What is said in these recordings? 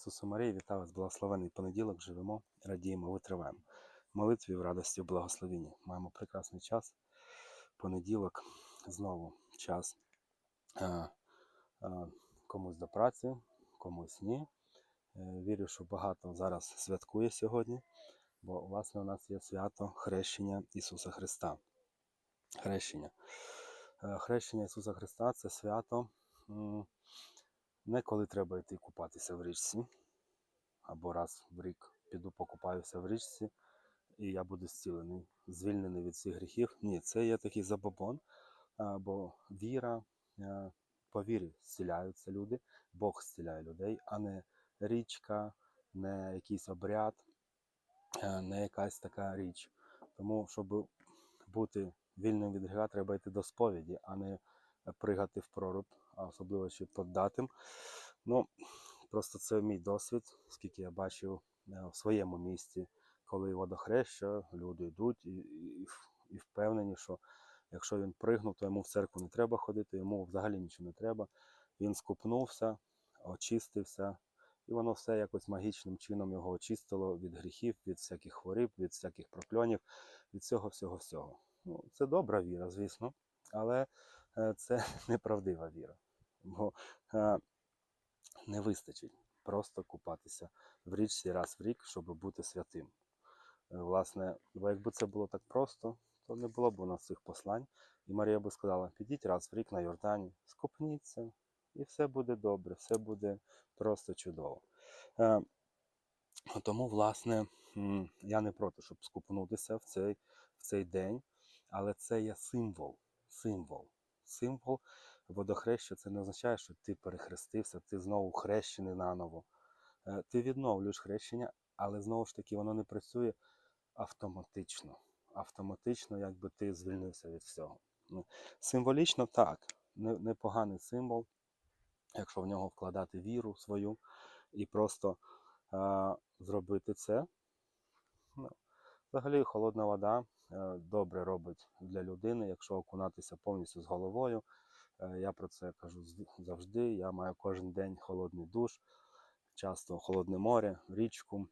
Ісусу Марії, вітаю вас, благословений понеділок, живемо, радіємо, витриваємо. Молитві в радості, в благословенні. Маємо прекрасний час. Понеділок, знову час е, е, комусь до праці, комусь ні. Е, Вірю, що багато зараз святкує сьогодні, бо власне у нас є свято хрещення Ісуса Христа. Хрещення. Хрещення Ісуса Христа це свято. Не коли треба йти купатися в річці, або раз в рік піду покупаюся в річці, і я буду зцілений, звільнений від всіх гріхів. Ні, це є такий забобон, бо віра, по вірі зціляються люди, Бог зціляє людей, а не річка, не якийсь обряд, не якась така річ. Тому, щоб бути вільним від гріха, треба йти до сповіді, а не пригати в проруб, а особливо ще поддатим. Ну, просто це мій досвід, скільки я бачив е, в своєму місті, коли водохреща, люди йдуть і, і, і впевнені, що якщо він пригнув, то йому в церкву не треба ходити, йому взагалі нічого не треба. Він скупнувся, очистився, і воно все якось магічним чином його очистило від гріхів, від всяких хворіб, від всяких прокльонів, від всього, всього, всього. Ну, це добра віра, звісно, але це неправдива віра. Бо е, не вистачить просто купатися в річці раз в рік, щоб бути святим. Е, Власне, бо якби це було так просто, то не було б у нас цих послань. І Марія би сказала: підіть раз в рік на Йордані, скупніться, і все буде добре, все буде просто чудово. Е, тому, власне, я не проти, щоб скупнутися в цей, в цей день, але це є символ. Символ. Символ водохреща це не означає, що ти перехрестився, ти знову хрещений наново. Е, Ти відновлюєш хрещення, але знову ж таки воно не працює автоматично. Автоматично, якби ти звільнився від всього. Символічно так, непоганий символ, якщо в нього вкладати віру свою і просто е, зробити це. Ну, взагалі, холодна вода добре робить для людини, якщо окунатися повністю з головою. Е, Я про це кажу завжди. Я маю кожен день холодний душ, часто холодне море, річку.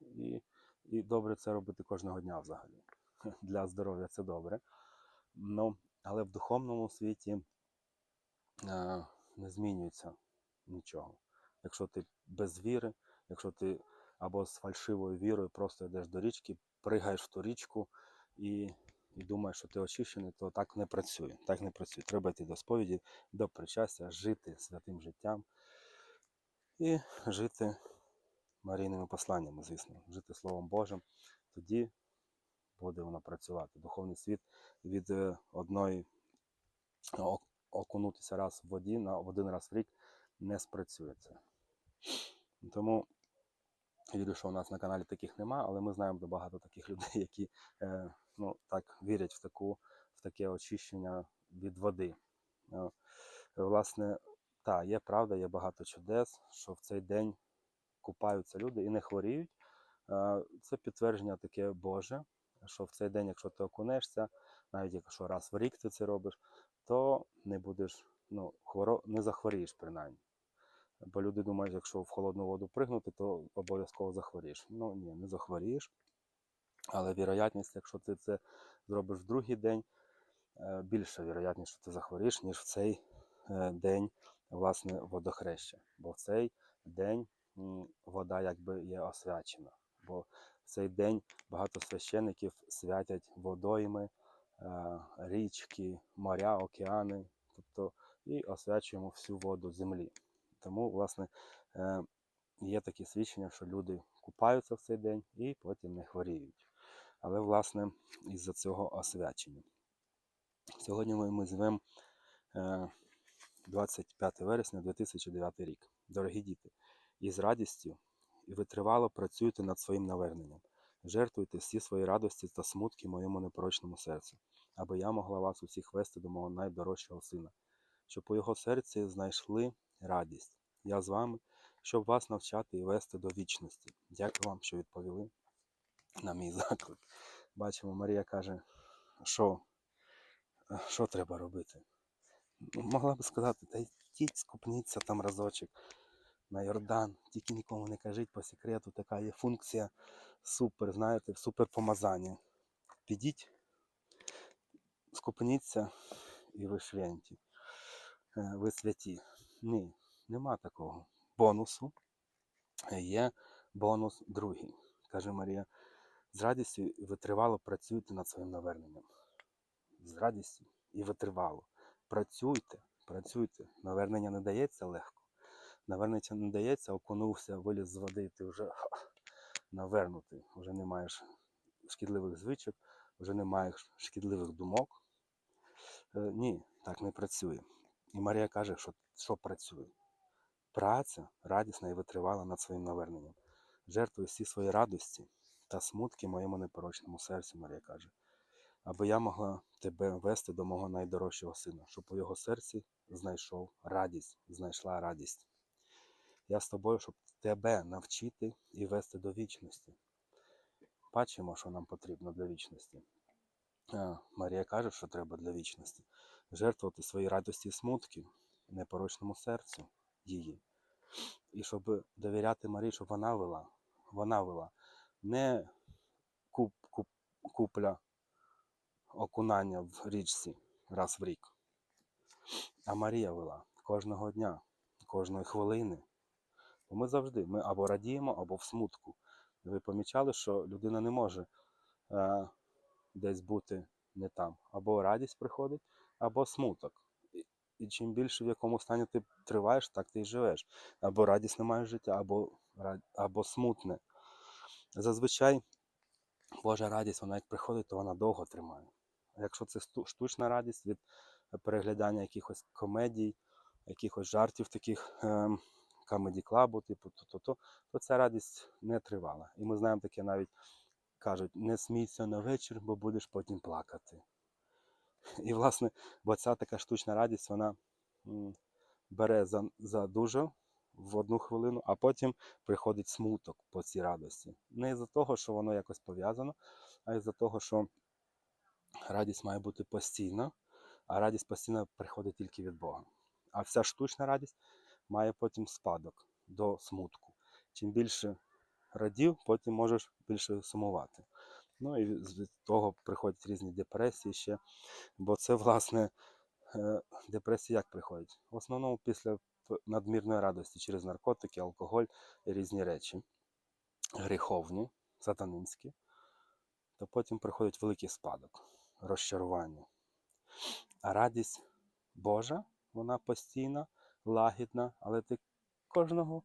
І, і добре це робити кожного дня взагалі. Для здоров'я це добре. Ну, але в духовному світі е, не змінюється нічого. Якщо ти без віри, якщо ти або з фальшивою вірою просто йдеш до річки, пригаєш в ту річку і, і думаєш, що ти очищений, то так не працює. Так не працює. Треба йти до сповіді, до причастя, жити святим життям і жити Марійними посланнями, звісно, жити Словом Божим. Тоді буде воно працювати. Духовний світ від е, одної окунутися раз в воді на один раз в рік не спрацює це. Тому вірю, що у нас на каналі таких нема, але ми знаємо багато таких людей, які е, ну, так вірять в, таку, в таке очищення від води. Е, власне, так, є правда, є багато чудес, що в цей день купаються люди і не хворіють. Е, Це підтвердження таке Боже, що в цей день, якщо ти окунешся, навіть якщо раз в рік ти це робиш, то не будеш, ну, хворо... не захворієш принаймні. Бо люди думають, якщо в холодну воду пригнути, то обов'язково захворієш. Ну ні, не захворієш. Але вірогятність, якщо ти це зробиш в другий день, е, більша вірогятність, що ти захворієш, ніж в цей е, день власне водохреща. Бо в цей день вода якби є освячена. Бо в цей день багато священиків святять водойми, е, річки, моря, океани, тобто і освячуємо всю воду землі. Тому, власне, е, є такі свідчення, що люди купаються в цей день і потім не хворіють. Але, власне, із-за цього освячення. Сьогодні ми, звемо е, 25 вересня 2009 рік. Дорогі діти, із радістю і витривало працюйте над своїм наверненням. Жертвуйте всі свої радості та смутки моєму непорочному серцю, аби я могла вас усіх вести до мого найдорожчого сина, щоб у його серці знайшли радість. Я з вами, щоб вас навчати і вести до вічності. Дякую вам, що відповіли на мій заклик. Бачимо, Марія каже, що, що треба робити. Ну, Могла би сказати, та йдіть, скупніться там разочок. на Йордан. Тільки нікому не кажіть по секрету, така є функція супер, знаєте, супер помазання. Підіть, скупніться і ви швенті. Е, Ви святі. Ні, нема такого бонусу. Є бонус другий, каже Марія. З радістю витривало працюйте над своїм наверненням. З радістю і витривало. Працюйте, працюйте. Навернення не дається легко. Навернення не дається, окунувся, виліз з води, ти вже ха, навернутий. Вже не маєш шкідливих звичок, вже не маєш шкідливих думок. Е, ні, так не працює. І Марія каже, що, що працює. Праця радісна і витривала над своїм наверненням. Жертвуй всі свої радості та смутки моєму непорочному серцю, Марія каже, аби я могла тебе вести до мого найдорожчого сина, щоб у його серці знайшов радість, знайшла радість. Я з тобою, щоб тебе навчити і вести до вічності. Бачимо, що нам потрібно для вічності. Е, Марія каже, що треба для вічності. Жертвувати свої радості і смутки непорочному серцю її. І щоб довіряти Марії, щоб вона вела. Вона вела. Не куп, куп, купля окунання в річці раз в рік. А Марія вела кожного дня, кожної хвилини. Бо ми завжди ми або радіємо, або в смутку. Ви помічали, що людина не може е, десь бути не там. Або радість приходить, або смуток. І, чим більше в якому стані ти триваєш, так ти і живеш. Або радісне маєш життя, або, або смутне. Зазвичай Божа радість, вона як приходить, то вона довго тримає. А якщо це штучна радість від переглядання якихось комедій, якихось жартів таких ем, комеді клабу, типу, то, то, то, то ця радість не тривала. І ми знаємо таке навіть кажуть, не смійся на вечір, бо будеш потім плакати. І, власне, бо ця така штучна радість, вона бере за, за дуже в одну хвилину, а потім приходить смуток по цій радості. Не із-за того, що воно якось пов'язано, а із-за того, що радість має бути постійна, а радість постійно приходить тільки від Бога. А вся штучна радість має потім спадок до смутку. Чим більше радів, потім можеш більше сумувати. Ну і з того приходять різні депресії ще. Бо це, власне, е, депресія як приходить? В основному після надмірної радості через наркотики, алкоголь і різні речі. Гріховні, сатанинські. То потім приходить великий спадок, розчарування. А радість Божа, вона постійна, лагідна, але ти кожного,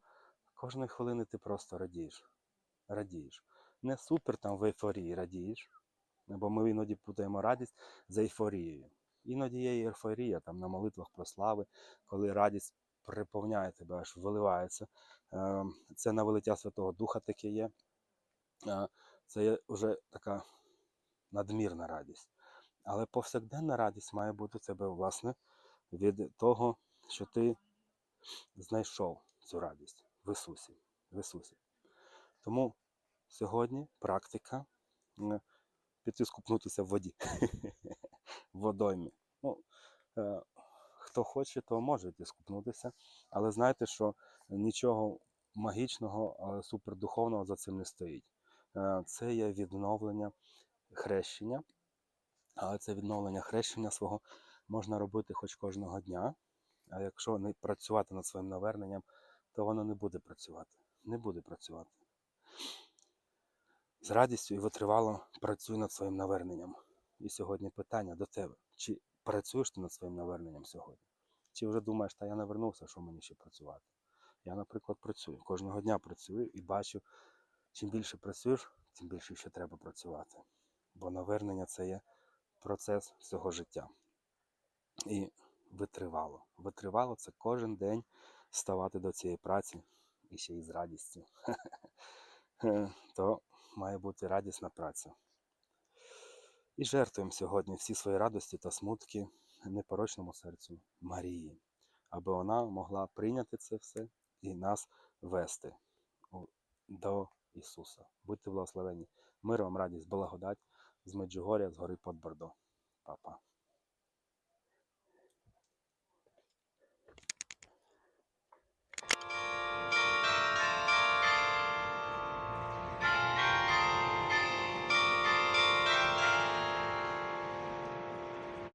кожної хвилини ти просто радієш. Радієш. Не супер там в ейфорії радієш, бо ми іноді путаємо радість з ейфорією. Іноді є ейфорія там на молитвах про слави, коли радість приповняє тебе, аж виливається. Е, Це на вилиття Святого Духа таке є. Е, Це є вже така надмірна радість. Але повсякденна радість має бути у тебе, власне, від того, що ти знайшов цю радість в Ісусі. В Ісусі. Тому сьогодні практика е, піти скупнутися в воді, в водоймі. Ну, е, хто хоче, то може йти скупнутися, але знайте, що нічого магічного, супердуховного за цим не стоїть. Е, Це є відновлення хрещення, але це відновлення хрещення свого можна робити хоч кожного дня. А якщо не працювати над своїм наверненням, то воно не буде працювати. Не буде працювати. З радістю і витривало працюй над своїм наверненням. І сьогодні питання до тебе: чи працюєш ти над своїм наверненням сьогодні? Чи вже думаєш, та я навернувся, що мені ще працювати? Я, наприклад, працюю. Кожного дня працюю і бачу, чим більше працюєш, тим більше ще треба працювати. Бо навернення це є процес всього життя. І витривало. Витривало це кожен день ставати до цієї праці і ще й з радістю. То має бути радісна праця. І жертвуємо сьогодні всі свої радості та смутки непорочному серцю Марії, аби вона могла прийняти це все і нас вести до Ісуса. Будьте благословені. Мир вам, радість, благодать з Меджугоря, з гори Подбордо. Папа.